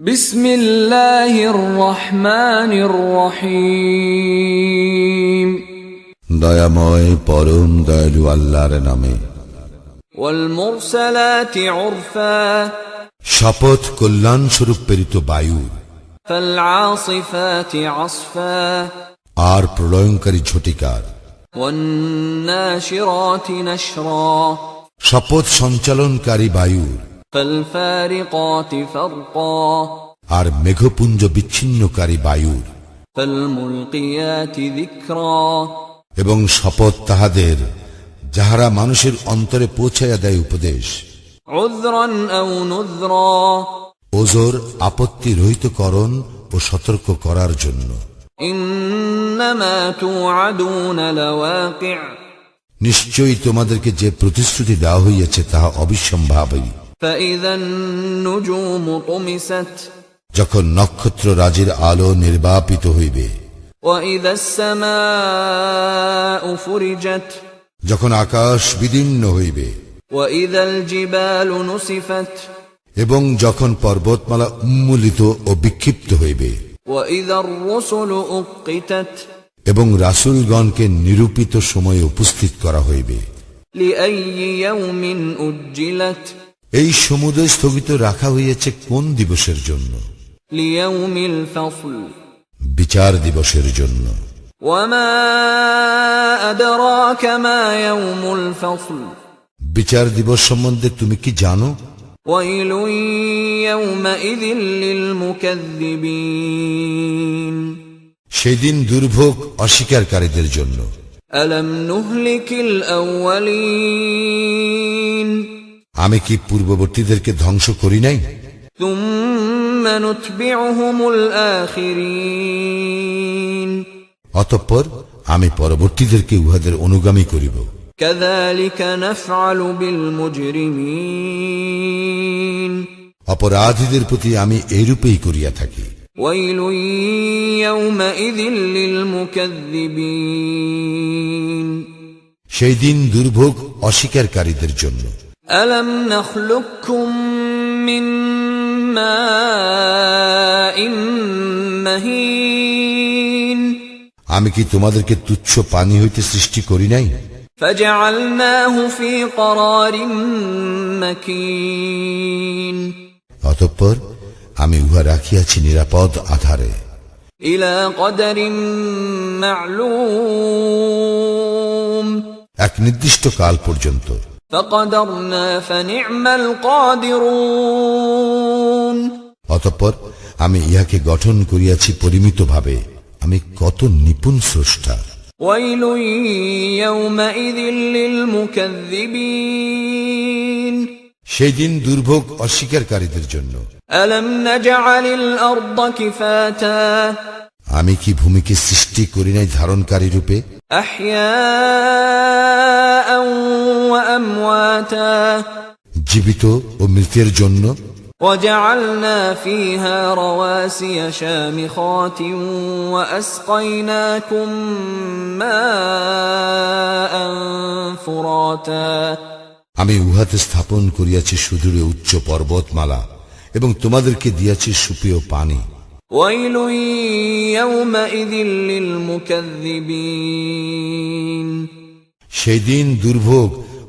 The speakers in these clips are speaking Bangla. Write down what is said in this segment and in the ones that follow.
بسم الله الرحمن الرحيم দয়াময় পরম দয়ালু আল্লাহর নামে والمرسلات عرفا শপথ কল্যাণ স্বরূপ প্রেরিত বায়ু فالعاصفات عصفا আর প্রলয়ঙ্কারী ঝটিকার والناشرات نشرا শপথ সঞ্চালনকারী বায়ুর فالفارقات فرقا আর মেঘপুঞ্জ বিচ্ছিন্নকারী বায়ুর এবং শপথ তাহাদের যাহারা মানুষের অন্তরে পৌঁছাইয়া দেয় উপদেশ। ওজোর আপত্তি রহিতকরণ ও সতর্ক করার জন্য। নিশ্চয়ই তোমাদেরকে যে প্রতিশ্রুতি দেওয়া হইয়াছে তাহা অবিসম্ভাবী। যখন নক্ষত্র রাজির আলো নির্বাপিত হইবে যখন আকাশ বিদীর্ণ হইবে এবং যখন পর্বতমালা উন্মূলিত ও বিক্ষিপ্ত হইবে এবং রাসুলগণকে নিরূপিত সময়ে উপস্থিত করা হইবে। লিআইয়ি ইয়াউমিন উজ্জিলাত এই সমুদয় স্থগিত রাখা হইয়াছে কোন দিবসের জন্য ليوم الفصل বিচার দিবসের জন্য وما أدراك ما يوم الفصل বিচার দিবস সম্বন্ধে তুমি কি জানো ويل يومئذ للمكذبين সেদিন দুর্ভোগ অস্বীকারীদের জন্য ألم نهلك الأولين আমি কি পূর্ববর্তীদেরকে ধ্বংস করি নাই? অতঃপর আমি পরবর্তীদেরকে উহাদের অনুগামী করিব। অপরাধীদের প্রতি আমি এরূপেই করিয়া থাকি। সেই দিন দুর্ভোগ অস্বীকারীদের জন্য। ألم نخلقكم من ماء مهين আমি কি তোমাদেরকে তুচ্ছ পানি হইতে সৃষ্টি করি নাই فجعلناه في قرار مكين অতঃপর আমি উহা রাখিয়াছি নিরাপদ আধারে إلى قدر معلوم এক নির্দিষ্ট কাল পর্যন্ত فقدرنا فنعم القادرون অতঃপর আমি ইহাকে গঠন করিয়াছি পরিমিতভাবে। আমি কত নিপুণ স্রষ্টা। সেই দিন দুর্ভোগ অস্বীকারীদের জন্য। আমি কি ভূমিকে সৃষ্টি করি নাই ধারণকারী রূপে? জীবিত ও মৃতের জন্য وجعلنا فيها رواسي شامخات وأسقيناكم ماء فراتا আমি উহাতে স্থাপন করিয়াছি সুদূরে উচ্চ পর্বতমালা এবং তোমাদেরকে দিয়াছি সুপেয় পানি ويل يومئذ للمكذبين সেই দিন দুর্ভোগ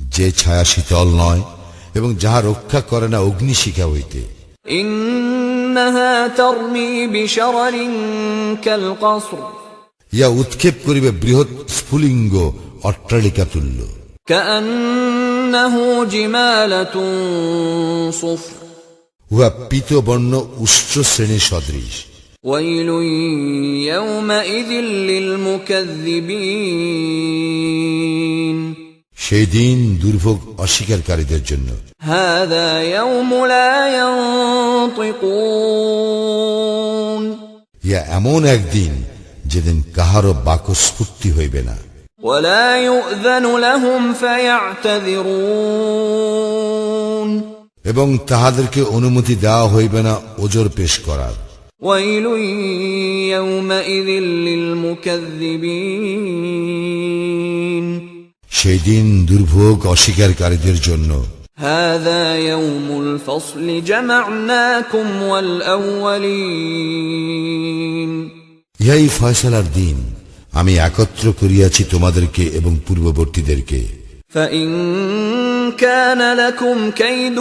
যে ছায়া শীতল নয় এবং যাহা রক্ষা করে না অগ্নিশিখা হইতে। ইয়া উৎক্ষেপ করিবে বৃহৎ স্ফুলিঙ্গ অট্টালিকা তুল্য। উহা পিতবর্ণ উচ্চ শ্রেণি সদৃশ। সেই দিন দুর্ভোগ অস্বীকারীদের জন্য। ইয়া এমন একদিন যেদিন কাহারও বাকস্ফূর্তি হইবে না। এবং তাহাদেরকে অনুমতি দেওয়া হইবে না ওজোর পেশ করার। ويل يومئذ للمكذبين সেই দিন দুর্ভোগ অস্বীকারীদের জন্য هذا يوم الفصل جمعناكم والأولين ইহাই ফয়সালার দিন আমি একত্র করিয়াছি তোমাদেরকে এবং পূর্ববর্তীদেরকে فإن كان لكم كيد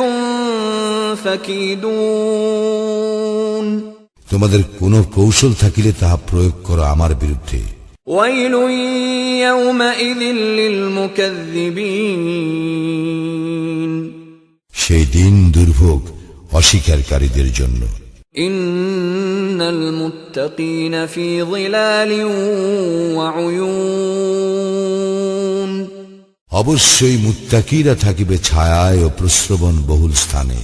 فكيدون তোমাদের কোনো কৌশল থাকিলে তাহা প্রয়োগ করো আমার বিরুদ্ধে। সেই দিন দুর্ভোগ অস্বীকারীদের জন্য। অবশ্যই মুত্তাকিরা থাকিবে ছায়ায় ও প্রশ্রবণ বহুল স্থানে।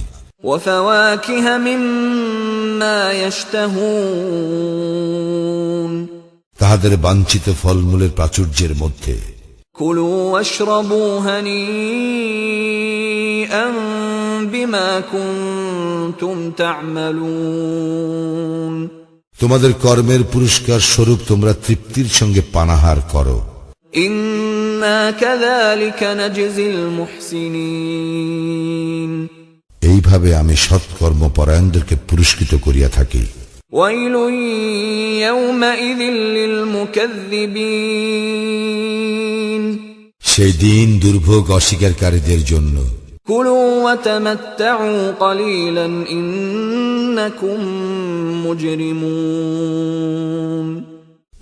وفواكه مما يشتهون তাহাদের বাঞ্ছিত ফলমূলের প্রাচুর্যের মধ্যে كلوا واشربوا هنيئا بما كنتم تعملون তোমাদের কর্মের পুরস্কার স্বরূপ তোমরা তৃপ্তির সঙ্গে পানাহার করো إنا كذلك نجزي المحسنين এইভাবে আমি সৎকর্ম পরায়ণদেরকে পুরস্কৃত করিয়া থাকি। সেই দিন দুর্ভোগ অস্বীকারীদের জন্য।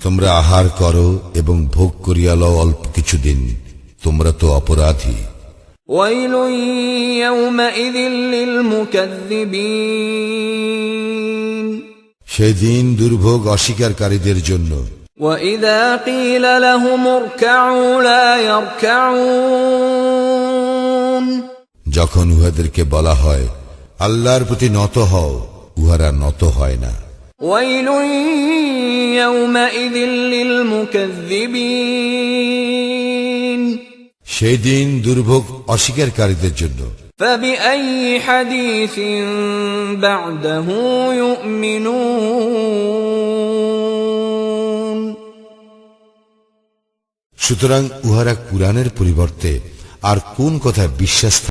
তোমরা আহার করো এবং ভোগ করিয়া লও অল্প কিছুদিন। তোমরা তো অপরাধী। ويل يومئذ للمكذبين সেই দিন দুর্ভোগ অস্বীকারীদের জন্য وإذا قيل لهم اركعوا لا يركعون যখন উহাদেরকে বলা হয় আল্লাহর প্রতি নত হও উহারা নত হয় না ويل يومئذ للمكذبين সেই দিন দুর্ভোগ অস্বীকারীদের জন্য। সুতরাং উহারা কুরআনের পরিবর্তে আর কোন কথা বিশ্বাস